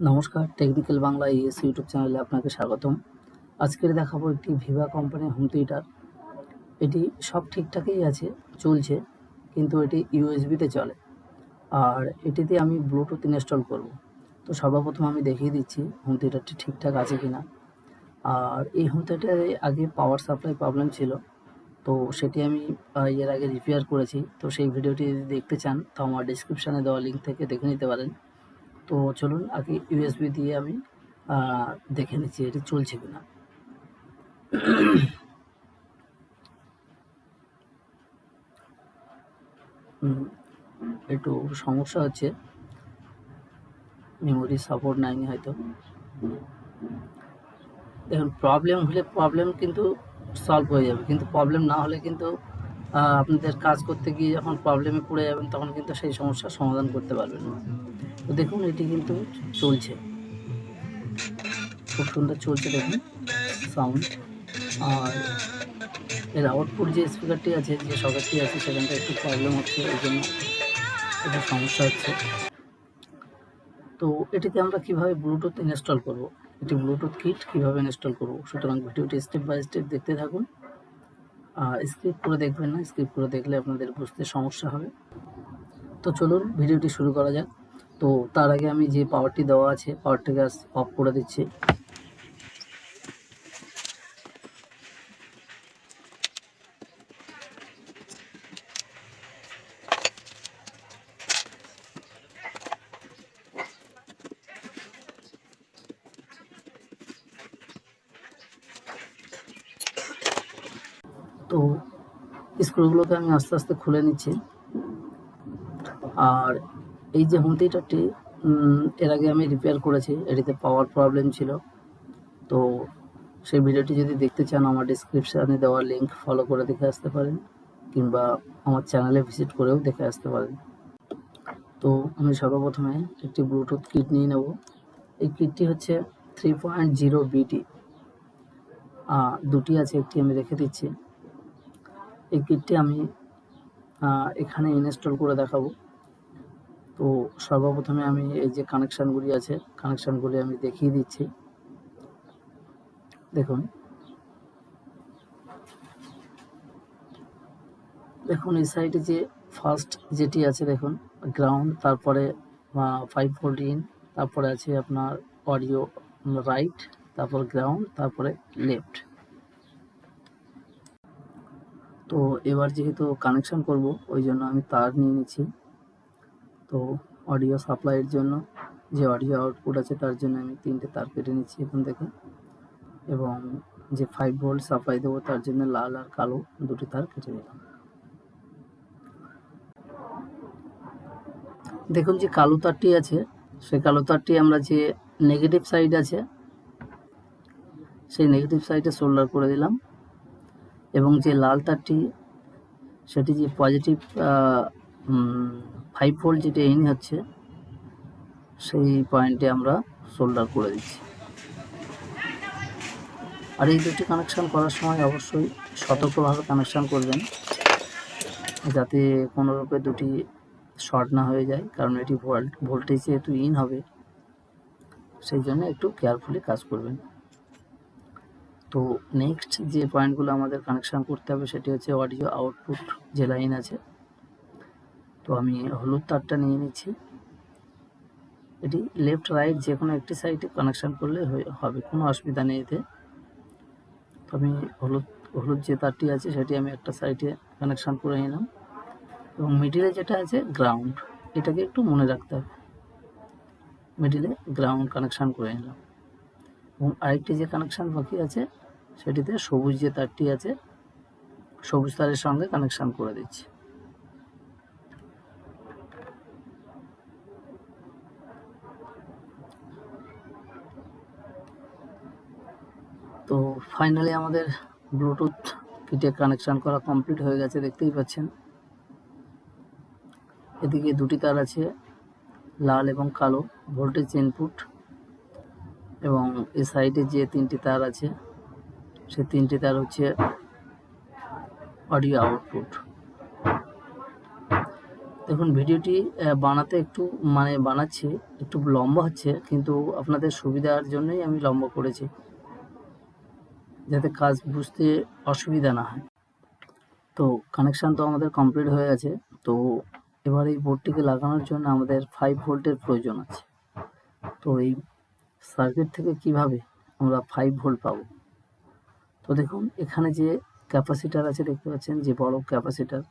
নমস্কার technical Bangla ES YouTube চ্যানেলে আপনাকে স্বাগতম। আজকের দেখাবো একটি ভিভা কোম্পানির হোম থিয়েটার এটি সব ঠিকঠাকই আছে, চলছে, কিন্তু এটি ইউএসবিতে চলে। আর এটিতে আমি ব্লুটুথ ইনস্টল করব। তো সর্বপ্রথম আমি দেখিয়ে দিচ্ছি হোম থিয়েটারটি ঠিকঠাক আছে কি না আর এই হোম থিয়েটারে আগে পাওয়ার সাপ্লাই প্রবলেম ছিল। তো সেটি আমি এর আগে রিপেয়ার করেছি। তো সেই ভিডিওটি যদি দেখতে চান, তো আমার ডিসক্রিপশানে দেওয়া লিঙ্ক থেকে দেখে নিতে পারেন। তো চলুন আগে ইউএসবি দিয়ে আমি দেখে নিচ্ছি এটি চলছে কিনা। একটু সমস্যা হচ্ছে। মেমোরি সাপোর্ট নেয়নি হয়তো। দেখুন প্রবলেম হলে প্রবলেম কিন্তু সলভ হয়ে যাবে। কিন্তু প্রবলেম না হলে কিন্তু আপনাদের কাজ করতে গিয়ে যখন প্রবলেমে পড়ে যাবেন, তখন কিন্তু সেই সমস্যার সমাধান করতে পারবেন না। তো দেখুন, এটি কিন্তু চলছে। খুব সুন্দর চলছে, দেখুন সাউন্ড আর এর আউটপুট যে স্পিকারটি আছে, যে সকেটটি আছে, সেখানটা একটু প্রবলেম হচ্ছে, এই জন্য একটু সমস্যা হচ্ছে। তো এটিতে আমরা কীভাবে ব্লুটুথ ইনস্টল করব? এটি ব্লুটুথ কিট কীভাবে ইনস্টল করব? সুতরাং ভিডিওটি স্টেপ বাই স্টেপ দেখতে থাকুন। আর স্ক্রিপ্ট করে দেখবেন না স্ক্রিপ্ট করে দেখলে আপনাদের বুঝতে সমস্যা হবে। তো চলুন, ভিডিওটি শুরু করা যাক। তো তার আগে আমি যে পাওয়ারটি দেওয়া আছে পাওয়ারটিকে অফ করে দিচ্ছি। তো স্ক্রুগুলোকে আমি আস্তে আস্তে খুলে নিচ্ছি। আর এই যে হোম থিয়েটারটি এর আগে আমি রিপেয়ার করেছি, এটিতে পাওয়ার প্রবলেম ছিল। তো সেই ভিডিওটি যদি দেখতে চান, আমার ডিসক্রিপশানে দেওয়া লিঙ্ক ফলো করে দেখে আসতে পারেন, কিংবা আমার চ্যানেলে ভিজিট করেও দেখে আসতে পারেন। তো আমি সর্বপ্রথমে একটি ব্লুটুথ কিট নিয়ে নেব। এই কিটটি হচ্ছে থ্রি পয়েন্ট জিরো বিটি দুটি আছে, একটি আমি রেখে দিচ্ছি। এই কিটটি আমি এখানে ইনস্টল করে দেখাবো। তো সর্বপ্রথমে আমি এই যে কানেকশানগুলি আছে কানেকশানগুলি আমি দেখিয়ে দিচ্ছি। দেখুন। দেখুন, এই সাইডে যে ফার্স্ট যেটি আছে, দেখুন গ্রাউন্ড তারপরে ফাইভ ভোল্ট ইন তারপরে আছে আপনার অডিও রাইট তারপর গ্রাউন্ড তারপরে লেফট তো এবার যেহেতু কানেকশন করব, ওই জন্য আমি তার নিয়ে নিচ্ছি। তো অডিও সাপ্লাইয়ের জন্য, যে অডিও আউটপুট আছে তার জন্য আমি তিনটে তার কেটে নিচ্ছি এখান থেকে। এবং যে ফাইভ ভোল্ট সাপ্লাই দেবো তার জন্য লাল আর কালো দুটি তার কেটে নিলাম। দেখুন যে কালো তারটি আছে, সেই কালো তারটি আমরা যে নেগেটিভ সাইড আছে, সেই নেগেটিভ সাইডে সোল্ডার করে দিলাম। এবং যে লাল তারটি, সেটি যে পজিটিভ ফাইভ ভোল্ট যেটা ইন হচ্ছে, সেই পয়েন্টে আমরা সোল্ডার করে দিচ্ছি। আর এই দুটি কানেকশন করার সময় অবশ্যই সতর্কভাবে কানেকশন করবেন, যাতে কোনো রূপে দুটি শর্ট না হয়ে যায়, কারণ এটি ভোল্ট ভোল্টেজ যেহেতু ইন হবে, সেই জন্য একটু কেয়ারফুলি কাজ করবেন। তো নেক্সট যে পয়েন্টগুলো আমাদের কানেকশন করতে হবে, সেটি হচ্ছে অডিও আউটপুট যে লাইন আছে তো আমি হলুদ তারটা নিয়ে নিচ্ছি। এটি লেফট রাইট যে কোনো একটি সাইডে কানেকশন করলে হবে, কোনো অসুবিধা নেই এতে। তো আমি হলুদ হলুদ যে তারটি আছে সেটি আমি একটা সাইডে কানেকশন করে নিলাম। এবং মিডিলে যেটা আছে গ্রাউন্ড এটাকে একটু মনে রাখতে হবে। মিডিলে গ্রাউন্ড কানেকশন করে নিলাম। এবং আরেকটি যে কানেকশন বাকি আছে, সেটিতে সবুজ যে তারটি আছে, সবুজ তারের সঙ্গে কানেকশন করে দিচ্ছি। তো ফাইনালি আমাদের ব্লুটুথ কিটে কানেকশন করা কমপ্লিট হয়ে গেছে, দেখতেই পাচ্ছেন। এদিকে দুটি তার আছে, লাল এবং কালো ভোল্টেজ ইনপুট এবং এই সাইডে যে তিনটি তার আছে, সে তিনটি তার হচ্ছে অডিও আউটপুট দেখুন, ভিডিওটি বানাতে একটু মানে বানাচ্ছি, একটু লম্বা হচ্ছে, কিন্তু আপনাদের সুবিধার জন্যই আমি লম্বা করেছি। যাতে কাজ বুঝতে অসুবিধা না হয়। তো কানেকশান তো আমাদের কমপ্লিট হয়ে গেছে। তো এবার এই বোর্ডটিকে লাগানোর জন্য আমাদের ফাইভ ভোল্টের প্রয়োজন আছে। তো এই সার্কিট থেকে কীভাবে আমরা ফাইভ ভোল্ট পাবো? তো দেখুন, এখানে যে ক্যাপাসিটার আছে, দেখতে পাচ্ছেন যে বড় ক্যাপাসিটার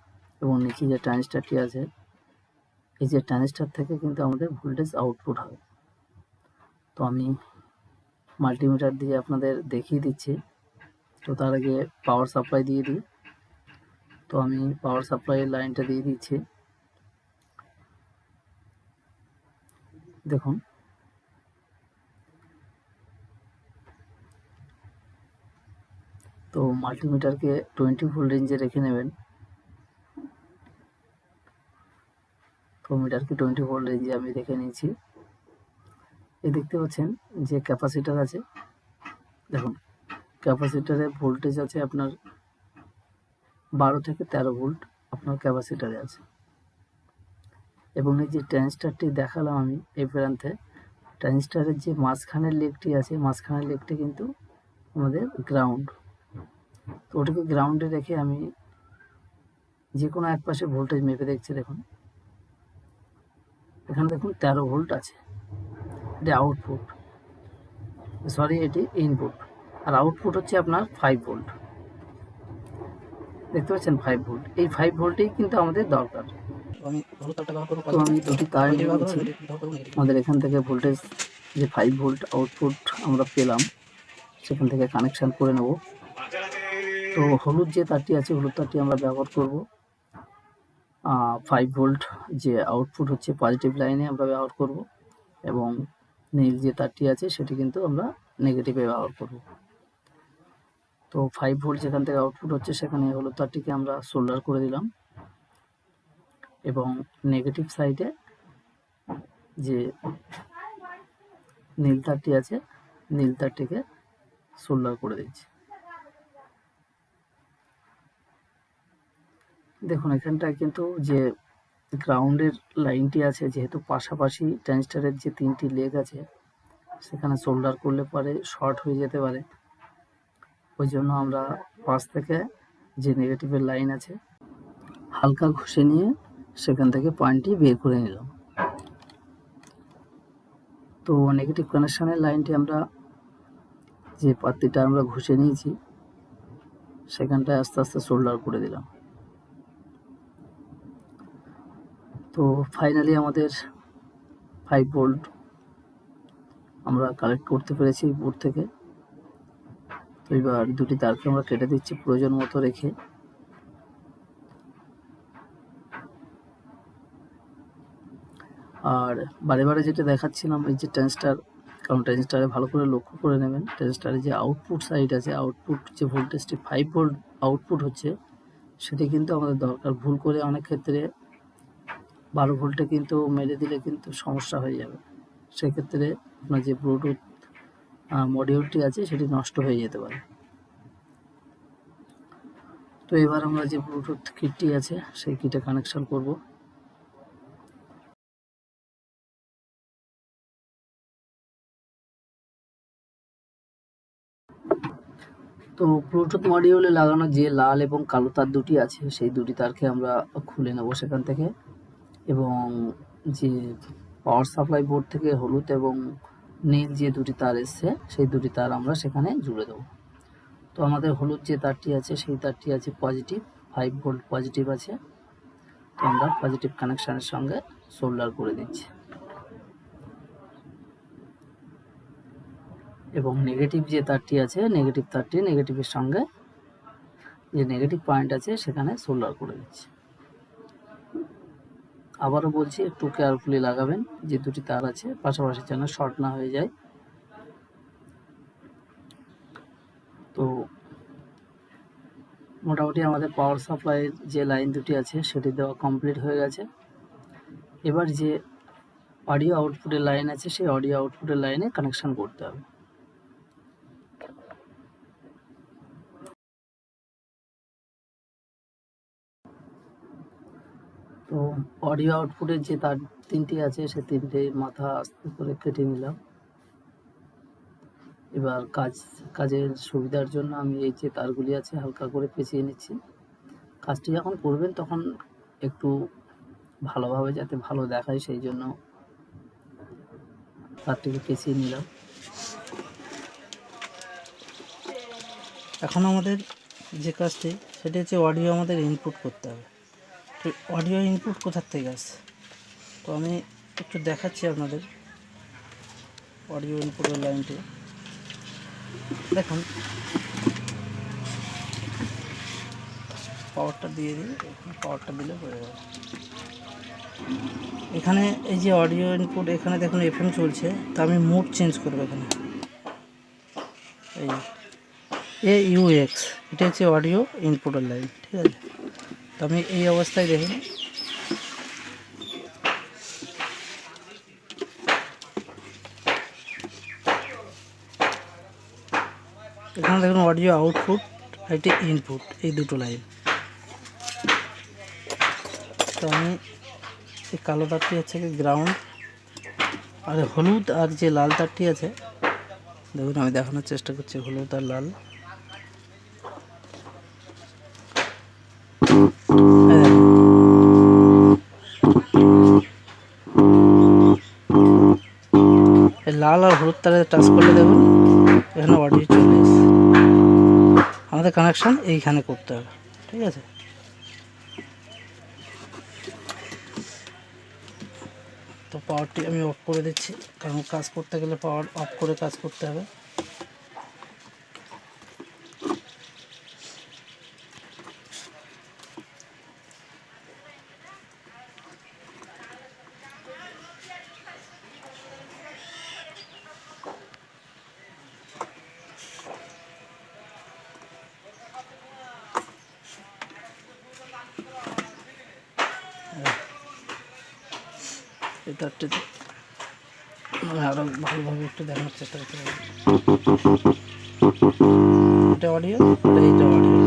এবং নিচে যে ট্রানজিস্টারটি আছে, এই যে ট্রানজিস্টার থেকে কিন্তু আমাদের ভোল্টেজ আউটপুট হবে তো আমি মাল্টিমিটার দিয়ে আপনাদের দেখিয়ে দিচ্ছি। তো তার আগে পাওয়ার সাপ্লাই দিয়ে দিই। তো আমি পাওয়ার সাপ্লাইয়ের লাইনটা দিয়ে দিচ্ছি। দেখুন। তো মাল্টিমিটারকে টোয়েন্টি ভোল্ট রেঞ্জে রেখে নেবেন। তো মিটারকে টোয়েন্টি ভোল্ট রেঞ্জে আমি রেখে নিয়েছি। এ দেখতে পাচ্ছেন যে ক্যাপাসিটার আছে। দেখুন। ক্যাপাসিটারের ভোল্টেজ আছে আপনার বারো থেকে তেরো ভোল্ট আপনার ক্যাপাসিটারে আছে। এবং এই যে ট্রানজিস্টারটি দেখালাম আমি এই প্রান্তে ট্রানজিস্টারের যে মাঝখানের লেগটি আছে, মাঝখানের লেগটি কিন্তু আমাদের গ্রাউন্ড তো ওটাকে গ্রাউন্ডে রেখে আমি যে কোনো এক পাশে ভোল্টেজ মেপে দেখছি, দেখুন। এখানে দেখুন তেরো ভোল্ট আছে। এটি আউটপুট সরি এটি ইনপুট আর আউটপুট হচ্ছে আপনার ফাইভ ভোল্ট দেখতে পাচ্ছেন ফাইভ ভোল্ট এই ফাইভ ভোল্টেই কিন্তু আমাদের দরকার। তো আমি দুটি তার নিয়ে নিয়েছি। আমাদের এখান থেকে ভোল্টেজ যে ফাইভ ভোল্ট আউটপুট আমরা পেলাম সেখান থেকে কানেকশান করে নেব। তো হলুদ যে তারটি আছে হলুদ তারটি আমরা ব্যবহার করব। ফাইভ ভোল্ট যে আউটপুট হচ্ছে পজিটিভ লাইনে আমরা ব্যবহার করব। এবং নীল যে তারটি আছে সেটি কিন্তু আমরা নেগেটিভে ব্যবহার করব। তো ফাইভ ভোল্ট যেখান থেকে আউটপুট হচ্ছে সেখানে হলুদ তারটিকে আমরা সোল্ডার করে দিলাম। এবং নেগেটিভ সাইডে যে নীল তারটি আছে, নীল তারটিকে সোল্ডার করে দিচ্ছি। দেখুন, এখানটায় কিন্তু যে গ্রাউন্ডের লাইনটি আছে, যেহেতু পাশাপাশি ট্রানজিস্টারের যে তিনটি লেগ আছে, সেখানে সোল্ডার করলে পরে শর্ট হয়ে যেতে পারে। ওই জন্য আমরা পাশ থেকে যে নেগেটিভের লাইন আছে, হালকা ঘষে নিয়ে সেখান থেকে পয়েন্টটি বের করে নিলাম। তো নেগেটিভ কানেকশানের লাইনটি আমরা যে পাত্তিটা আমরা ঘষে নিয়েছি, সেখানটায় আস্তে আস্তে সোল্ডার করে দিলাম। তো ফাইনালি আমাদের ফাইভ ভোল্ট আমরা কালেক্ট করতে পেরেছি বোর্ড থেকে। এবার দুটি তারকে আমরা কেটে দিচ্ছি প্রয়োজন মতো রেখে। আর বারে বারে যেটা দেখাচ্ছিলাম, এই যে ট্রানজিস্টার কারণ ট্রানজিস্টারে ভালো করে লক্ষ্য করে নেবেন ট্রানজিস্টারে যে আউটপুট সাইড আছে আউটপুট যে ভোল্টেজটি ফাইভ ভোল্ট আউটপুট হচ্ছে, সেটি কিন্তু আমাদের দরকার। ভুল করে অনেক ক্ষেত্রে বারো ভোল্টে কিন্তু মেরে দিলে কিন্তু সমস্যা হয়ে যাবে। সেক্ষেত্রে আপনার যে ব্লুটুথ মডিউলটি আছে, সেটি নষ্ট হয়ে যেতে পারে। তো এবার আমরা যে ব্লুটুথ কিটটি আছে, সেই কিটে কানেকশন করব। তো ব্লুটুথ মডিউলে লাগানো যে লাল এবং কালো তার দুটি আছে, সেই দুটি তারকে আমরা খুলে নেব সেখান থেকে। এবং যে পাওয়ার সাপ্লাই বোর্ড থেকে হলুদ এবং নীল যে দুটি তার এসছে, সেই দুটি তার আমরা সেখানে জুড়ে দেবো। তো আমাদের হলুদ যে তারটি আছে, সেই তারটি আছে পজিটিভ ফাইভ ভোল্ট পজিটিভ আছে। তো আমরা পজিটিভ কানেকশানের সঙ্গে সোল্ডার করে দিচ্ছি। এবং নেগেটিভ যে তারটি আছে নেগেটিভ তারটি নেগেটিভের সঙ্গে যে নেগেটিভ পয়েন্ট আছে, সেখানে সোল্ডার করে দিচ্ছি। আবারও বলছি, একটু কেয়ারফুলি লাগাবেন, যে দুটি তার আছে, পাশাপাশি যেন শর্ট না হয়ে যায়। তো মোটামুটি আমাদের পাওয়ার সাপ্লাইয়ের যে লাইন দুটি আছে, সেটি দেওয়া কমপ্লিট হয়ে গেছে। এবার যে অডিও আউটপুটের লাইন আছে, সেই অডিও আউটপুটের লাইনে কানেকশান করতে হবে। তো অডিও আউটপুটের যে তার তিনটি আছে, সে তিনটে মাথা আস্তে করে কেটে নিলাম। এবার কাজ, কাজের সুবিধার জন্য আমি এই যে তারগুলি আছে, হালকা করে পেঁচিয়ে নিচ্ছি। কাজটি যখন করবেন, তখন একটু ভালোভাবে যাতে ভালো দেখায়, সেই জন্য তারটিকে পেঁচিয়ে নিলাম। এখন আমাদের যে কাজটি, সেটি হচ্ছে অডিও আমাদের ইনপুট করতে হবে। অডিও ইনপুট কোথার থেকে আসছে তো আমি একটু দেখাচ্ছি আপনাদের অডিও ইনপুটের লাইনটি দেখুন। পাওয়ারটা দিয়ে দিই পাওয়ারটা দিলে হয়ে যাবে। এখানে এই যে অডিও ইনপুট এখানে দেখুন এফএম চলছে, তো আমি মুড চেঞ্জ করব এখানে। এই এ ইউএক্স এটা হচ্ছে অডিও ইনপুটের লাইন ঠিক আছে? তো আমি এই অবস্থায় দেখুন এখানে দেখুন অডিও আউটপুট এটি ইনপুট এই দুটো লাইন তো আমি এই কালো তারটি হচ্ছে গ্রাউন্ড আর হলুদ আর যে লাল তারটি আছে, দেখুন আমি দেখানোর চেষ্টা করছি হলুদ আর লাল এই দেখুন। এই লাল আর হলুদ তারে টাচ করলে দেখুন, এখানে অডিও চলে আমাদের কানেকশন এইখানে করতে হবে, ঠিক আছে? তো পাওয়ারটি আমি অফ করে দিচ্ছি, কারণ কাজ করতে গেলে পাওয়ার অফ করে কাজ করতে হবে। এই তারটিতে আমি আরও ভালোভাবে একটু দেখানোর চেষ্টা করতে পারি এটা অডিও এইটা অডিও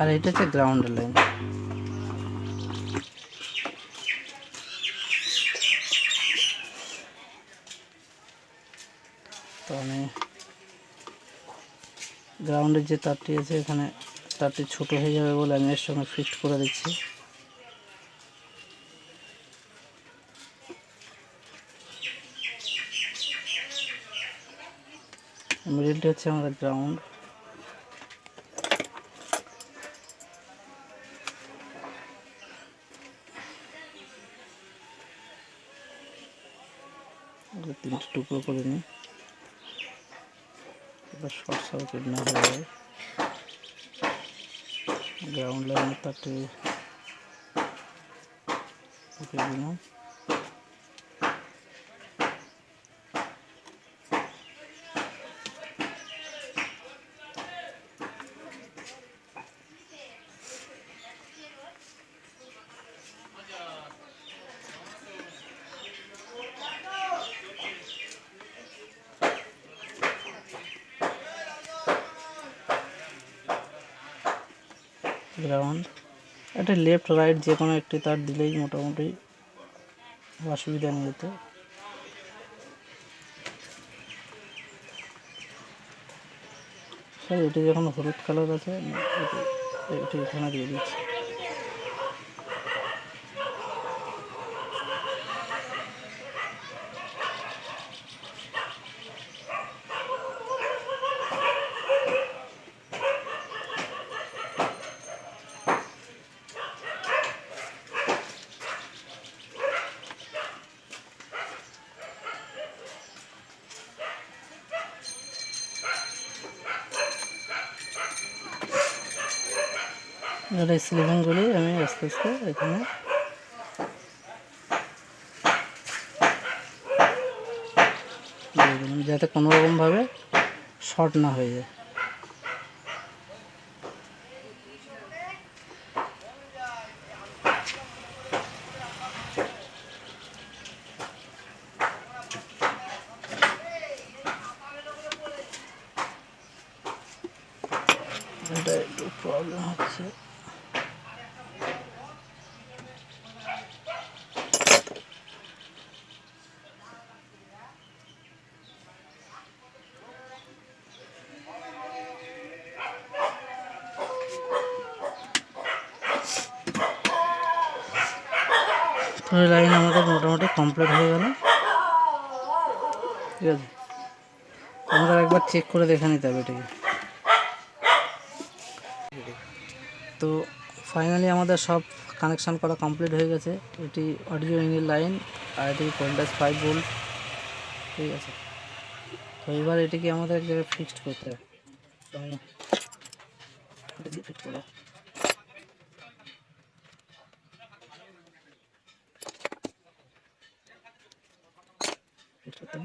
আর এটা হচ্ছে গ্রাউন্ডের লাইন তো আমি গ্রাউন্ডের যে তারটি আছে, এখানে তারটি ছোট হয়ে যাবে বলে আমি এর সঙ্গে ফিক্সড করে দিচ্ছি। মিডিলটি হচ্ছে আমাদের গ্রাউন্ড তিনটে টুকরো করে নিই। এবার শর্ট সার্কিট না হয়ে যায় গ্রাউন্ড লাইনের তারটি দিলাম। গ্রাউন্ড একটা লেফট রাইট যে কোনো একটি তার দিলেই মোটামুটি অসুবিধা নেই এতে। স্যার, এটি যখন হলুদ কালার আছে এটি এখানে দিয়ে দিচ্ছি। এই স্লিভিংগুলি আমি আস্তে আস্তে এখানে যাতে কোনো রকমভাবে শর্ট না হয়ে যায়। এটা একটু প্রবলেম হচ্ছে তো এই লাইন আমাদের মোটামুটি কমপ্লিট হয়ে গেল ঠিক আছে আমাদের একবার চেক করে দেখে নিতে হবে এটাকে। তো ফাইনালি আমাদের সব কানেকশান করা কমপ্লিট হয়ে গেছে। এটি অডিও ইনের লাইন আর এটি পয়েন্টাস ফাইভ ভোল্ট ঠিক আছে। তো এবার এটিকে আমাদের এক জায়গায় ফিক্সড করতে হবে। দিলাম এটি।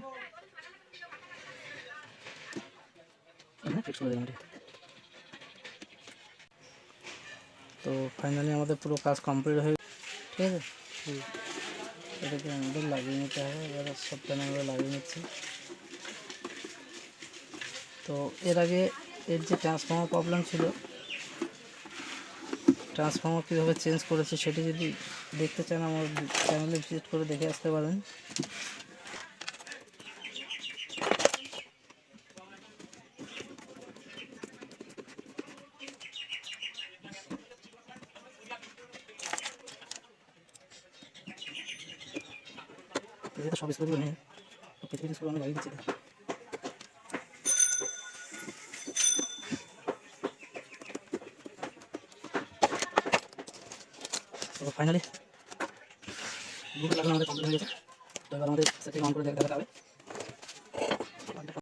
তো ফাইনালি আমাদের পুরো কাজ কমপ্লিট হয়ে ঠিক আছে? এটাকে আমাদের লাগিয়ে নিতে হবে। এবার সব প্যানেলগুলো লাগিয়ে নিচ্ছি। তো এর আগে এর যে ট্রান্সফর্মার প্রবলেম ছিল ট্রান্সফর্মার কীভাবে চেঞ্জ করেছে সেটি যদি দেখতে চান আমার চ্যানেলে ভিজিট করে দেখে আসতে পারেন। যেহেতু সব স্কুলগুলো নেই তো কিছু কিছু স্কুল আমি লাগিয়ে দিচ্ছি তো ফাইনালি গুগল লাগানো আমাদের কমপ্লিট হয়ে গেছে তো এবার আমাদের সেটিং অন করে দেখ- দেখাতে হবে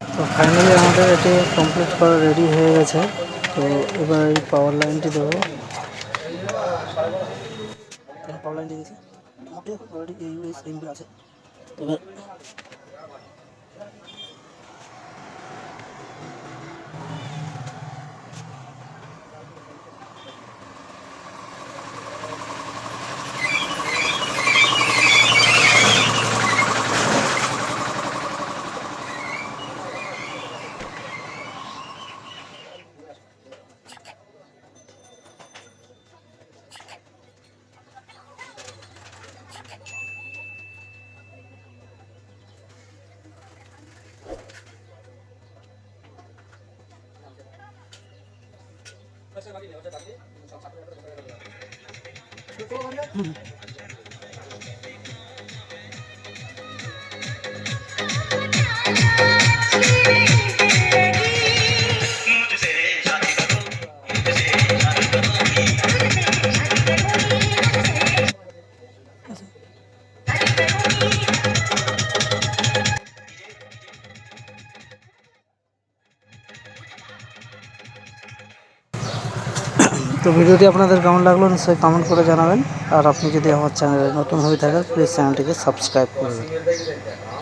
তো ফাইনালি আমাদের এটি কমপ্লিট করা রেডি হয়ে গেছে তো এবার এই পাওয়ার লাইনটি দেবো পাওয়ার লাইন দিয়ে দিয়েছি মোটে অলরেডি এই ইউএস এমগুলো আছে তো তো ভিডিওটি আপনাদের কেমন লাগল নিশ্চয়ই কমেন্ট করে জানাবেন। আর আপনি যদি আমার চ্যানেলে নতুন হয়ে থাকেন প্লিজ চ্যানেলটিকে সাবস্ক্রাইব করবেন।